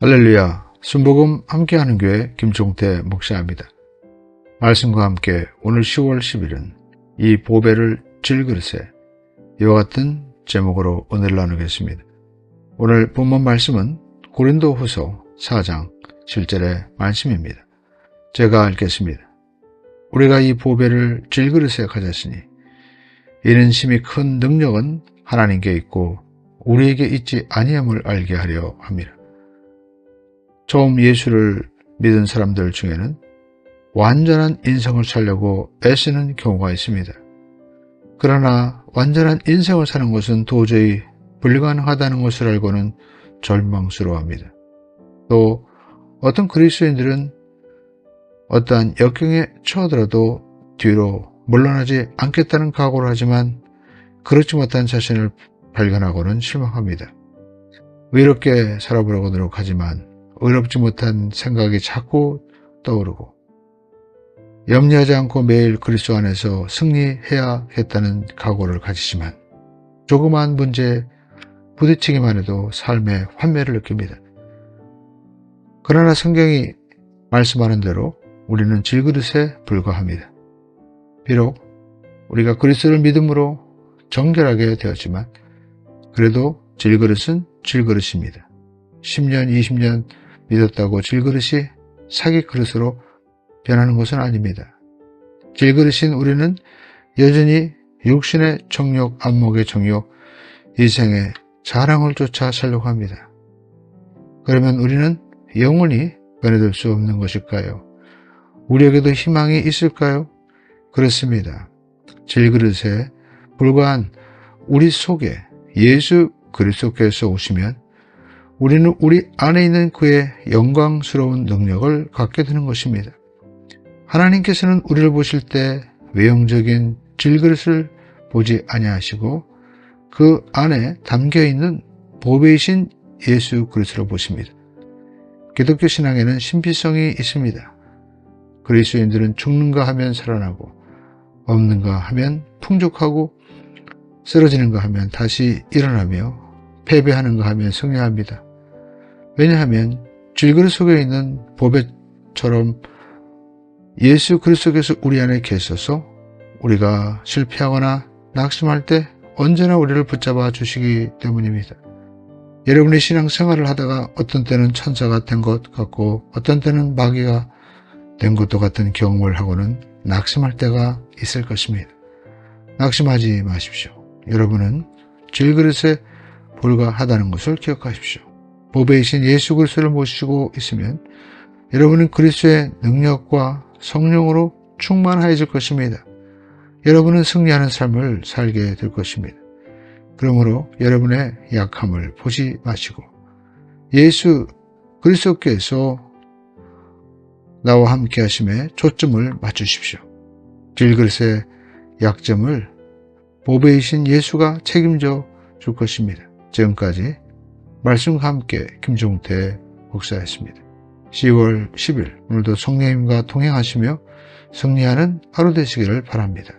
할렐루야, 순복음 함께하는 교회 김종태 목사입니다. 말씀과 함께 오늘 10월 10일은 이 보배를 질그릇에 이와 같은 제목으로 오늘 나누겠습니다. 오늘 본문 말씀은 고린도 후서 4장 7절의 말씀입니다. 제가 읽겠습니다. 우리가 이 보배를 질그릇에 가졌으니 이는 심히 큰 능력은 하나님께 있고 우리에게 있지 아니함을 알게 하려 합니다. 처음 예수를 믿은 사람들 중에는 완전한 인생을 살려고 애쓰는 경우가 있습니다. 그러나 완전한 인생을 사는 것은 도저히 불가능하다는 것을 알고는 절망스러워합니다. 또 어떤 그리스도인들은 어떠한 역경에 처하더라도 뒤로 물러나지 않겠다는 각오를 하지만 그렇지 못한 자신을 발견하고는 실망합니다. 의롭게 살아보려고 노력하지만 의롭지 못한 생각이 자꾸 떠오르고 염려하지 않고 매일 그리스도 안에서 승리해야겠다는 각오를 가지지만 조그마한 문제에 부딪히기만 해도 삶의 환멸을 느낍니다. 그러나 성경이 말씀하는 대로 우리는 질그릇에 불과합니다. 비록 우리가 그리스도를 믿음으로 정결하게 되었지만 그래도 질그릇은 질그릇입니다. 10년, 20년 믿었다고 질그릇이 사기 그릇으로 변하는 것은 아닙니다. 질그릇인 우리는 여전히 육신의 정욕, 안목의 정욕, 이생의 자랑을 쫓아 살려고 합니다. 그러면 우리는 영원히 변해될 수 없는 것일까요? 우리에게도 희망이 있을까요? 그렇습니다. 질그릇에 불과한 우리 속에 예수 그리스도께서 오시면 우리는 우리 안에 있는 그의 영광스러운 능력을 갖게 되는 것입니다. 하나님께서는 우리를 보실 때 외형적인 질그릇을 보지 아니하시고 그 안에 담겨 있는 보배이신 예수 그리스도를 보십니다. 기독교 신앙에는 신비성이 있습니다. 그리스도인들은 죽는가 하면 살아나고 없는가 하면 풍족하고 쓰러지는가 하면 다시 일어나며 패배하는가 하면 승리합니다. 왜냐하면 질그릇 속에 있는 보배처럼 예수 그리스도께서 우리 안에 계셔서 우리가 실패하거나 낙심할 때 언제나 우리를 붙잡아 주시기 때문입니다. 여러분의 신앙생활을 하다가 어떤 때는 천사가 된 것 같고 어떤 때는 마귀가 된 것도 같은 경험을 하고는 낙심할 때가 있을 것입니다. 낙심하지 마십시오. 여러분은 질그릇에 불과하다는 것을 기억하십시오. 보배이신 예수 그리스도를 모시고 있으면 여러분은 그리스도의 능력과 성령으로 충만해질 것입니다. 여러분은 승리하는 삶을 살게 될 것입니다. 그러므로 여러분의 약함을 보지 마시고 예수 그리스도께서 나와 함께 하심에 초점을 맞추십시오. 질그릇의 약점을 보배이신 예수가 책임져 줄 것입니다. 지금까지 말씀과 함께 김종태 목사였습니다. 10월 10일 오늘도 성령님과 통행하시며 승리하는 하루 되시기를 바랍니다.